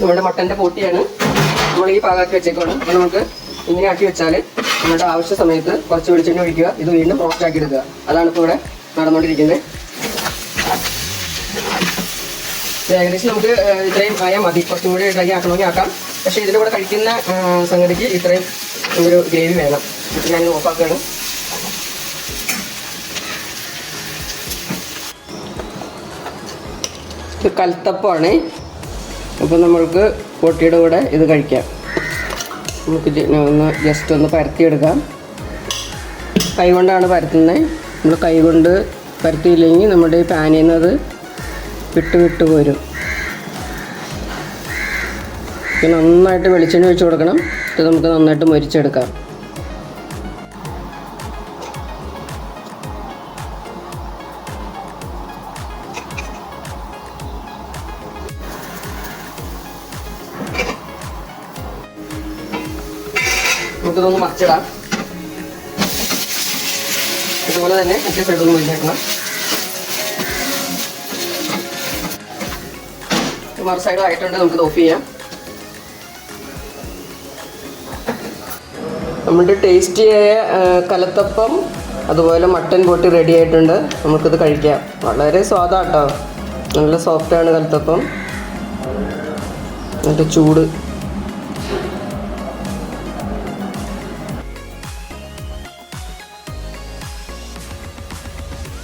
നമ്മുടെ മട്ടന്റെ പോട്ടിയാണ്. നമ്മൾ ഈ പാകാക്കി വെച്ചേക്കാണ് അപ്പോൾ നമുക്ക് ഇങ്ങനെ ആക്കി വെച്ചാൽ നമ്മുടെ ആവശ്യ സമയത്ത് കുറച്ച് വെളിച്ചെണ്ണ ഒഴിക്കുക. ഇത് വീണ്ടും റോസ്റ്റ് ആക്കി എടുക്കുക. അതാണ് ഇപ്പോൾ ഇവിടെ നടന്നുകൊണ്ടിരിക്കുന്നത്. ഏകദേശം നമുക്ക് ഇത്രയും ആയാൽ മതി. കുറച്ചും കൂടി ഡ്രൈ ആക്കണമെങ്കിൽ ആക്കാം. പക്ഷേ ഇതിന്റെ കൂടെ കഴിക്കുന്ന സംഗതിക്ക് ഇത്രയും ഒരു ഗ്രേവി വേണം. ഞാൻ ഓഫാക്കുകയാണ് ഇത് കൽത്തപ്പമാണ്. അപ്പോൾ നമ്മൾക്ക് പൊട്ടിയുടെ കൂടെ ഇത് കഴിക്കാം. നമുക്ക് ഒന്ന് ജസ്റ്റ് ഒന്ന് പരത്തിയെടുക്കാം. കൈ കൊണ്ടാണ് പരത്തുന്നത് നമ്മൾ കൈ കൊണ്ട് പരത്തിയില്ലെങ്കിൽ നമ്മുടെ ഈ പാനിൽ നിന്ന് അത് വിട്ട് വിട്ട് പോരും. നന്നായിട്ട് വെളിച്ചെണ്ണ ഒഴിച്ച് കൊടുക്കണം. ഇത് നമുക്ക് നന്നായിട്ട് മൊരിച്ചെടുക്കാം. നമുക്കിതൊന്ന് മറിച്ചിടാം. ഇതുപോലെ തന്നെ മറ്റേ സൈഡൊന്ന് മൊരിച്ചേക്കണം മറു സൈഡ് ആയിട്ടുണ്ട് നമുക്ക് ഓഫ് ചെയ്യാം. നമ്മുടെ ടേസ്റ്റിയായ കലത്തപ്പം അതുപോലെ മട്ടൻ പൊട്ടി റെഡി ആയിട്ടുണ്ട്. നമുക്കിത് കഴിക്കാം. വളരെ സ്വാദാട്ടോ നല്ല സോഫ്റ്റാണ് കലത്തപ്പം. എന്നിട്ട് ചൂട്.